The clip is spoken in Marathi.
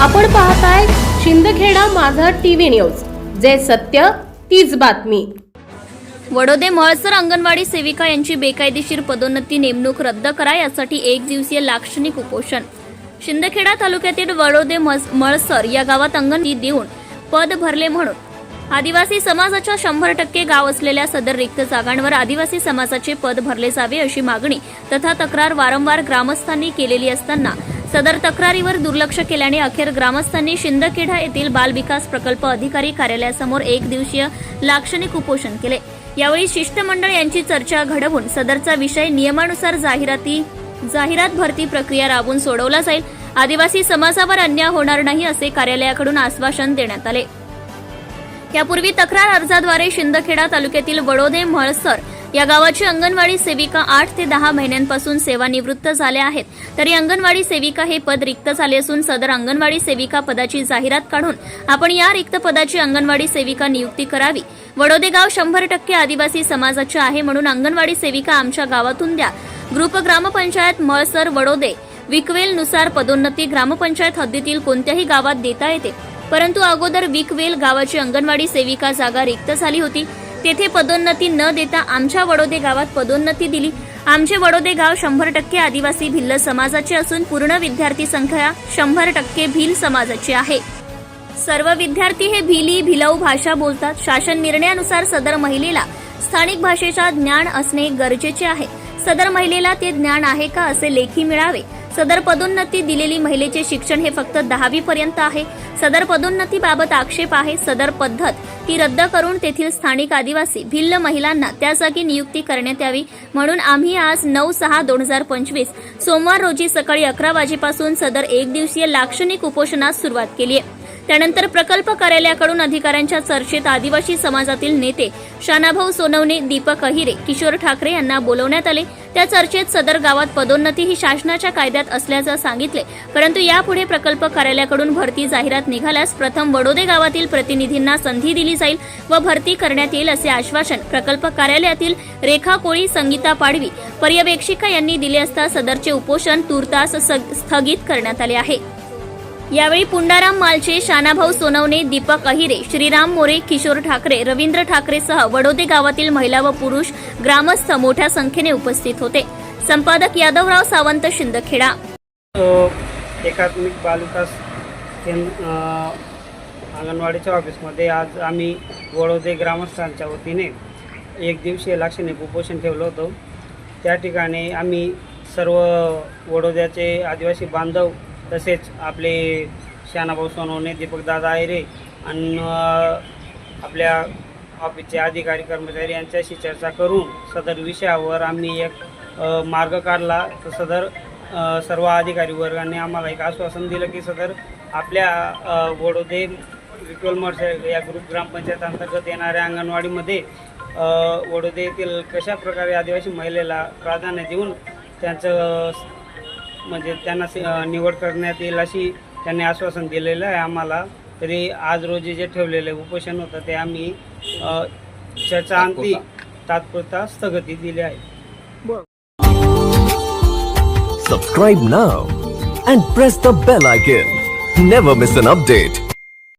आपण पाहताय शिंदखेडा माझा टीव्ही न्यूज. जे सत्य तीच बातमी. वडोदे मळसर अंगणवाडी सेविका यांची बेकायदेशीर पदोन्नती नेमणूक रद्द करा यासाठी एक दिवसीय लाक्षणिक उपोषण. शिंदखेडा तालुक्यातील वडोदे म्हळसर मळसर या गावात अंगणवाडी देऊन पद भरले म्हणून. आदिवासी समाजाच्या शंभर टक्के गाव असलेल्या सदर रिक्त जागांवर आदिवासी समाजाचे पद भरले जावे अशी मागणी तथा तक्रार वारंवार ग्रामस्थांनी केलेली असताना सदर तक्रारीवर दुर्लक्ष केल्याने अखेर ग्रामस्थांनी शिंदखेडा येथील बालविकास प्रकल्प अधिकारी कार्यालयासमोर एक दिवसीय लाक्षणिक उपोषण केले. यावेळी शिष्टमंडळ यांची चर्चा घडवून सदरचा विषय नियमानुसार जाहिराती जाहिरात भरती प्रक्रिया राबवून सोडवला जाईल. आदिवासी समाजावर अन्याय होणार नाही असे कार्यालयाकडून आश्वासन देण्यात आले. यापूर्वी तक्रार अर्जाद्वारे शिंदखेडा तालुक्यातील वडोदे म्हळसर या गावाची अंगणवाडी सेविका आठ ते दहा महिन्यांपासून सेवानिवृत्त झाल्या आहेत. तरी अंगणवाडी सेविका हे पद रिक्त झाले असून सदर अंगणवाडी सेविका पदाची जाहिरात काढून आपण या रिक्त पदाची अंगणवाडी सेविका नियुक्ती करावी. वडोदे गाव शंभर टक्के आदिवासी समाजाचे आहे म्हणून अंगणवाडी सेविका आमच्या गावातून द्या. ग्रुप ग्रामपंचायत मळसर वडोदे विकवेलनुसार पदोन्नती ग्रामपंचायत हद्दीतील कोणत्याही गावात देता येते. परंतु अगोदर विकवेल गावाची अंगणवाडी सेविका जागा रिक्त झाली होती. तेथे पदोन्नती न देता आमच्या वडोदे गावात पदोन्नती दिली. आमचे वडोदे गाव शंभर टक्के आदिवासी भिल्ल समाजाचे असून पूर्ण विद्यार्थी संख्या शंभर टक्के भिल समाजाची आहे. सर्व विद्यार्थी हे भिली भिलऊ भाषा बोलतात. शासन निर्णयानुसार सदर महिलेला स्थानिक भाषेचा ज्ञान असणे गरजेचे आहे. सदर महिलेला ते ज्ञान आहे का असे लेखी मिळावे? सदर पदोन्नती दिलेली महिलेचे शिक्षण हे फक्त दहावी पर्यंत आहे. सदर पदोन्नतीबाबत आक्षेप आहे. सदर पद्धत ती रद्द करून तेथील स्थानिक आदिवासी भिल्ल महिलांना त्या जागी नियुक्ती करण्यात यावी. म्हणून आम्ही आज नऊ सहा दोन हजार पंचवीस सोमवार रोजी सकाळी अकरा वाजेपासून सदर एक दिवसीय लाक्षणिक उपोषणास सुरुवात केली आहे. त्यानंतर प्रकल्प कार्यालयाकडून अधिकाऱ्यांच्या चर्चेत आदिवासी समाजातील नेते शानाभाऊ सोनवणे दीपक अहिरे किशोर ठाकरे यांना बोलवण्यात आले. त्या चर्चेत सदर गावात पदोन्नती ही शासनाच्या कायद्यात असल्याचं सांगितले. परंतु यापुढे प्रकल्प कार्यालयाकडून भरती जाहिरात निघाल्यास प्रथम वडोदे गावातील प्रतिनिधींना संधी दिली जाईल व भरती करण्यात येईल असे आश्वासन प्रकल्प कार्यालयातील रेखा कोळी संगीता पाडवी पर्यवेक्षिका यांनी दिले असता सदरचे उपोषण तूर्तास स्थगित करण्यात आले आहे. यावेळी पुंडाराम मालचे शानाभाऊ सोनवणे दीपक अहिरे श्रीराम मोरे किशोर ठाकरे रवींद्र ठाकरेसह वडोदे गावातील महिला व पुरुष ग्रामस्थ मोठ्या संख्येने उपस्थित होते. संपादक यादवराव सावंत शिंदखेडा. एकात्मिक बालविकास केंद्र अंगणवाडीच्या ऑफिसमध्ये आज आम्ही वडोदे ग्रामस्थांच्या वतीने एक दिवसीय लाक्षणिक उपोषण ठेवलं होतं. त्या ठिकाणी आम्ही सर्व वडोद्याचे आदिवासी बांधव तसेच आपले शहाणाभाऊ सोनवणे दीपकदादा आयरे आणि आपल्या ऑफिसचे अधिकारी कर्मचारी यांच्याशी चर्चा करून सदर विषयावर आम्ही एक मार्ग काढला. तर सदर सर्व अधिकारी वर्गाने आम्हाला एक आश्वासन दिलं की सदर आपल्या वडोदे विक्रोल मर्स या ग्रुप ग्रामपंचायत अंतर्गत येणाऱ्या अंगणवाडीमध्ये वडोदे येथील कशा प्रकारे आदिवासी महिलेला प्राधान्य देऊन त्यांचं म्हणजे त्यांना निवड करण्यात येईल अशी त्यांनी आश्वासन दिलेलं आहे आम्हाला तरी आज रोजी जे ठेवलेले उपोषण होतं ते आम्ही चर्चा अंती तात्पुरता स्थगिती दिली आहे Subscribe now and press the bell icon. Never miss an update.